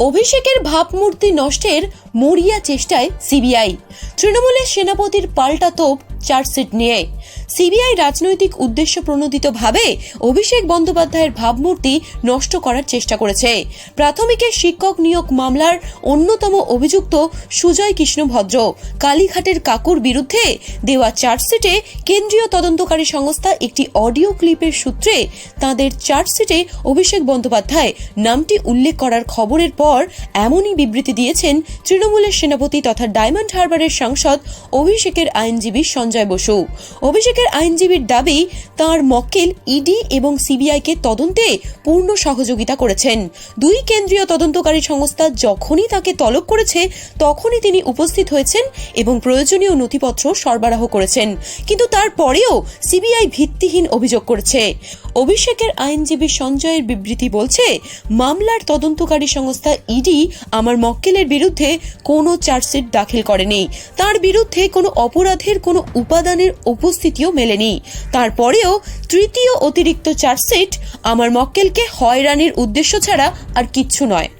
অভিষেকের ভাবমূর্তি নষ্টের মরিয়া চেষ্টায় সিবিআই। তৃণমূলের সেনাপতির পাল্টা তোপ চার্জশিট নিয়ে। সিবিআই রাজনৈতিক উদ্দেশ্য প্রণোদিতভাবে অভিষেক বন্দ্যোপাধ্যায়ের ভাবমূর্তি নষ্ট করার চেষ্টা করেছে। প্রাথমিকের শিক্ষক নিয়োগ মামলার অন্যতম অভিযুক্ত সুজয় কৃষ্ণ ভদ্র কালীঘাটের কাকুর বিরুদ্ধে দেওয়া চার্জশিটে কেন্দ্রীয় তদন্তকারী সংস্থা একটি অডিও ক্লিপের সূত্রে তাদের চার্জশিটে অভিষেক বন্দ্যোপাধ্যায় নামটি উল্লেখ করার খবরের পর এমনই বিবৃতি দিয়েছেন তৃণমূলের সেনাপতি তথা ডায়মন্ড হারবারের সাংসদ অভিষেকের আইনজীবী সঞ্জয় বসু। অভিষেকের আইনজীবীর দাবি, তার মক্কেল ইডি এবং সিবিআইকে তদন্তে পূর্ণ সহযোগিতা করেছেন। দুই কেন্দ্রীয় তদন্তকারী সংস্থা যখনই তাকে তলব করেছে, তখনই তিনি উপস্থিত হয়েছেন এবং প্রয়োজনীয় নথিপত্র সরবরাহ করেছেন। কিন্তু তারপরেও সিবিআই ভিত্তিহীন অভিযোগ করেছে। অভিষেকের আইনজীবী সঞ্জয়ের বিবৃতি বলছে, মামলার তদন্তকারী সংস্থা ইডি আমার মক্কেলের বিরুদ্ধে কোনো চার্জশিট দাখিল করেনি। তার বিরুদ্ধে কোনো অপরাধের কোনো উপাদানের উপস্থিতিও মেলেনি। তারপরেও তৃতীয় অতিরিক্ত চার্জশিট আমার মক্কেলকে হয়রানির উদ্দেশ্য ছাড়া আর কিচ্ছু নয়।